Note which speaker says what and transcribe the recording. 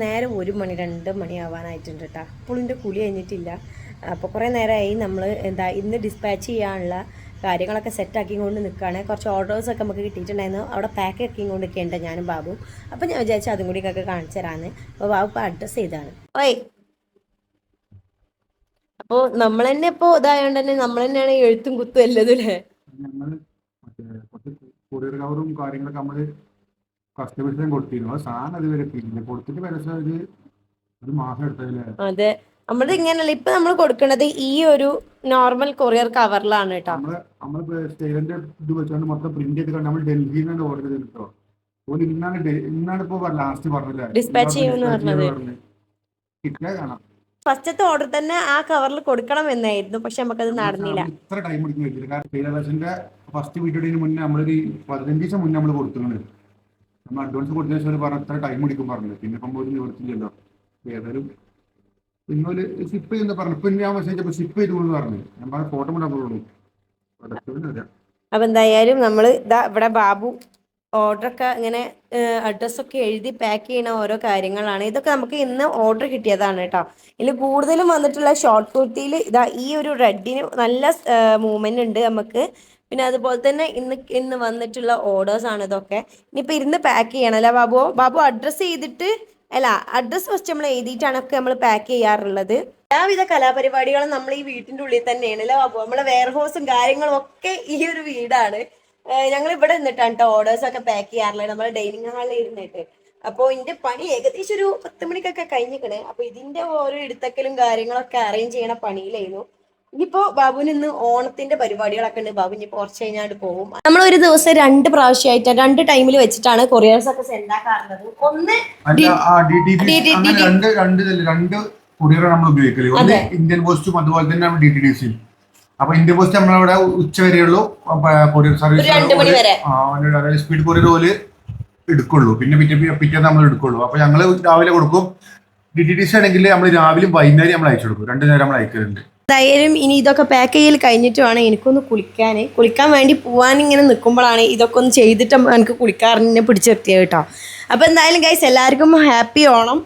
Speaker 1: നേരം ഒരു മണി രണ്ട് മണി ആവാനായിട്ടുണ്ട് കേട്ടോ അപ്പോളിന്റെ കുളി കഴിഞ്ഞിട്ടില്ല. അപ്പോൾ കുറേ നേരമായി നമ്മൾ എന്താ ഇന്ന് ഡിസ്പാച്ച് ചെയ്യാനുള്ള കാര്യങ്ങളൊക്കെ സെറ്റാക്കി ആക്കിക്കൊണ്ട് നിൽക്കുകയാണ്. കുറച്ച് ഓർഡേഴ്സൊക്കെ നമുക്ക് കിട്ടിയിട്ടുണ്ടായിരുന്നു. അവിടെ പാക്ക് ആക്കി കൊണ്ട് നിൽക്കേണ്ട ഞാനും ബാബും. അപ്പോൾ ഞാൻ വിചാരിച്ചു അതും കൂടി ഒക്കെ കാണിച്ചു തരാമെന്ന് അപ്പോൾ ബാബു ഇപ്പോൾ അഡ്രസ്സ് ചെയ്താണ്. ഓയ്. അപ്പോൾ നമ്മൾ തന്നെ ഇപ്പോൾ ഇതായതുകൊണ്ട് തന്നെ നമ്മൾ തന്നെയാണ് എഴുത്തും കുത്തും എല്ലതും അല്ലേ?
Speaker 2: കാര്യങ്ങളൊക്കെ നമ്മൾ കസ്റ്റമേഴ്സിനും കൊടുത്തിരുന്നു. അത് സാധനം അതുവരെ എത്തിയിട്ടില്ല കൊടുത്തിട്ട് പരസ്യം ഒരു ഒരു മാസം എടുത്തതിൽ.
Speaker 1: അതെ. നമ്മളിത് ഇങ്ങനെയല്ല ഇപ്പൊ നമ്മൾ കൊടുക്കുന്നത് ഈ ഒരു നോർമൽ കൊറിയർ കവറിലാണ് കേട്ടോ
Speaker 2: നമ്മൾ നമ്മൾ സ്റ്റേലിന്റെ ഇത് വെച്ചുകൊണ്ട് മൊത്തം പ്രിന്റ് ചെയ്ത് കണ്ട് നമ്മൾ ഡൽഹിയിൽ നിന്നാണ് ഓർഡർ ചെയ്തിട്ടോ ഓൽ ഇന്നാണ് ഡെ- ഇന്നാണ് ഇപ്പൊ ലാസ്റ്റ് പറഞ്ഞില്ലേ?
Speaker 1: ഡിസ്പാച്ച് ചെയ്യുമെന്ന് പറഞ്ഞത്.
Speaker 2: കിട്ടിയാ കാണാം.
Speaker 1: ഫസ്റ്റത്തെ ഓർഡർ തന്നെ ആ കവറിൽ കൊടുക്കണം എന്നായിരുന്നു പക്ഷെ നമുക്കത് നടന്നില്ല.
Speaker 2: നമ്മൾ ഇത്ര ടൈം എടുക്കുന്ന വെച്ചിട്ട്. കാരണം ടൈലറേഷന്റെ ഫസ്റ്റ് വീട്ടിന് മുന്നേ നമ്മളൊരു പതിനഞ്ച് ദിവസം മുന്നേ നമ്മൾ കൊടുത്തിട്ടുണ്ട്. നമ്മൾ അഡ്വാൻസ് കൊടുത്ത ശേഷം പറഞ്ഞു ഇത്ര ടൈം എടുക്കും പറഞ്ഞു പിന്നെ ഇപ്പം ഒരു നിവർത്തില്ലല്ലോ ഏതായാലും പിന്നെ ഒരു സിപ്പ് ചെയ്യുന്ന പറഞ്ഞു. പിന്നെ ഞാൻ മെസ്സേജ് അപ്പൊ ഷിപ്പ് ചെയ്തു എന്ന് പറഞ്ഞു. ഞാൻ പറഞ്ഞ ഫോട്ടോ കൊണ്ടാകുള്ളൂ
Speaker 1: അപ്പൊ എന്തായാലും നമ്മൾ ഇതാ ഇവിടെ ബാബു ഓർഡറൊക്കെ ഇങ്ങനെ അഡ്രസ്സൊക്കെ എഴുതി പാക്ക് ചെയ്യുന്ന ഓരോ കാര്യങ്ങളാണ്. ഇതൊക്കെ നമുക്ക് ഇന്ന് ഓർഡർ കിട്ടിയതാണ് കേട്ടോ. ഇതിൽ കൂടുതലും വന്നിട്ടുള്ള ഷോർട്ട് കുർത്തിയിൽ ഇതാ ഈ ഒരു റെഡിന് നല്ല മൂവ്മെന്റ് ഉണ്ട് നമുക്ക്. പിന്നെ അതുപോലെ തന്നെ ഇന്ന് ഇന്ന് വന്നിട്ടുള്ള ഓർഡേഴ്സ് ആണ് ഇതൊക്കെ. ഇനിയിപ്പോൾ ഇരുന്ന് പാക്ക് ചെയ്യണം അല്ലേ ബാബു? ബാബു അഡ്രസ്സ് ചെയ്തിട്ട് അല്ല അഡ്രസ്സ് ഫസ്റ്റ് നമ്മൾ എഴുതിയിട്ടാണ് ഒക്കെ നമ്മൾ പാക്ക് ചെയ്യാറുള്ളത്. എല്ലാവിധ കലാപരിപാടികളും നമ്മൾ ഈ വീട്ടിന്റെ ഉള്ളിൽ തന്നെയാണ് അല്ലേ ബാബു? നമ്മളെ വെയർഹൗസും കാര്യങ്ങളും ഒക്കെ ഈ ഒരു വീടാണ്. ഞങ്ങൾ ഇവിടെ നിന്നിട്ടാണ് കേട്ടോ ഓർഡേഴ്സ് ഒക്കെ പാക്ക് ചെയ്യാറുള്ളത്. നമ്മൾ ഡൈനിങ് ഹാളിൽ ഇരുന്നിട്ട്. അപ്പോൾ ഇതിന്റെ പണി ഏകദേശം ഒരു പത്ത് മണിക്കൊക്കെ കഴിഞ്ഞിക്കണേ. അപ്പോൾ ഇതിന്റെ ഓരോ എടുത്തക്കലും കാര്യങ്ങളൊക്കെ അറേഞ്ച് ചെയ്യണ പണിയിലായിരുന്നു. ഇനിയിപ്പോ ബാബുവിന് ഇന്ന് ഓണത്തിന്റെ പരിപാടികളൊക്കെ ഉണ്ട്. ബാബു ഇനിയിപ്പോ കുറച്ച് കഴിഞ്ഞാൽ പോകും. നമ്മൾ ഒരു ദിവസം രണ്ട് പ്രാവശ്യമായിട്ട് രണ്ട് ടൈമിൽ വെച്ചിട്ടാണ് കൊറിയേഴ്സ് ഒക്കെ സെൻഡ് ആക്കാറുള്ളത്. ഒന്ന്.
Speaker 2: രണ്ട് രണ്ട് രണ്ട് കൊറിയർ നമ്മൾ ഉപയോഗിക്കൽ. ഒന്ന് ഇന്ത്യൻ പോസ്റ്റും അതുപോലെ തന്നെ ഡി ടി ഡി സിയും അപ്പൊ ഇന്ത്യൻ പോസ്റ്റ് നമ്മളവിടെ ഉച്ച വരെയുള്ളൂ. കൊറിയർ. സർവീസ് സ്പീഡ് കൊറിയർ പോലെ എടുക്കുള്ളൂ. പിന്നെ പിറ്റേ പിറ്റേ നമ്മൾ എടുക്കുള്ളൂ. അപ്പൊ ഞങ്ങൾ രാവിലെ കൊടുക്കും. ഡി ടി ഡി സി ആണെങ്കിൽ നമ്മൾ രാവിലെ വൈകുന്നേരം നമ്മൾ അയച്ചു കൊടുക്കും. രണ്ടു നേരം നമ്മൾ അയക്കലുണ്ട്.
Speaker 1: എന്തായാലും ഇനി ഇതൊക്കെ പാക്ക് ചെയ്യൽ കഴിഞ്ഞിട്ട് വേണം എനിക്കൊന്ന് കുളിക്കാൻ. കുളിക്കാൻ വേണ്ടി പോവാൻ ഇങ്ങനെ നിൽക്കുമ്പോഴാണ് ഇതൊക്കെ ഒന്ന് ചെയ്തിട്ട് എനിക്ക് കുളിക്കാറിനെ പിടിച്ചു നിർത്തിയത് കേട്ടോ. അപ്പോൾ എന്തായാലും ഗൈസ് എല്ലാവർക്കും ഹാപ്പി ഓണം